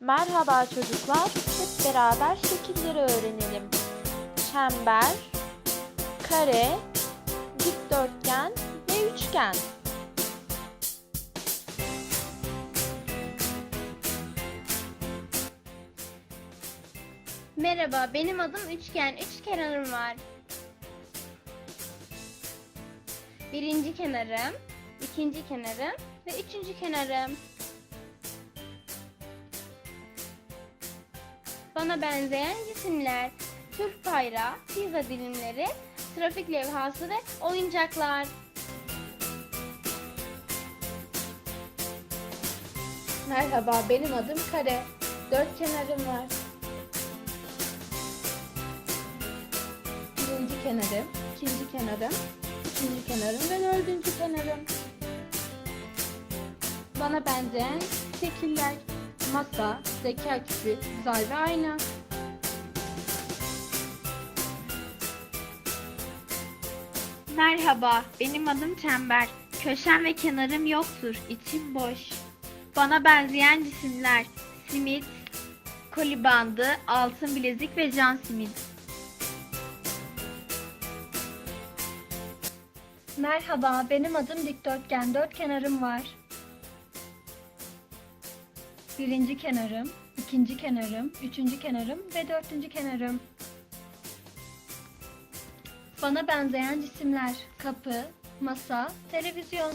Merhaba çocuklar, hep beraber şekilleri öğrenelim. Çember, kare, dikdörtgen ve üçgen. Merhaba, benim adım Üçgen. Üç kenarım var. Birinci kenarım, ikinci kenarım ve üçüncü kenarım. Bana benzeyen cisimler, Türk bayrağı, pizza dilimleri, trafik levhası ve oyuncaklar. Merhaba, benim adım Kare. Dört kenarım var. Birinci kenarım, ikinci kenarım, üçüncü kenarım ve dördüncü kenarım. Bana benzeyen şekiller, masa, zeka küpü, zar ve ayna. Merhaba, benim adım Çember. Köşem ve kenarım yoktur, içim boş. Bana benzeyen cisimler simit, koli bandı, altın bilezik ve can simit. Merhaba, benim adım Dikdörtgen. Dört kenarım var. Birinci kenarım, ikinci kenarım, üçüncü kenarım ve dördüncü kenarım. Bana benzeyen cisimler, kapı, masa, televizyon.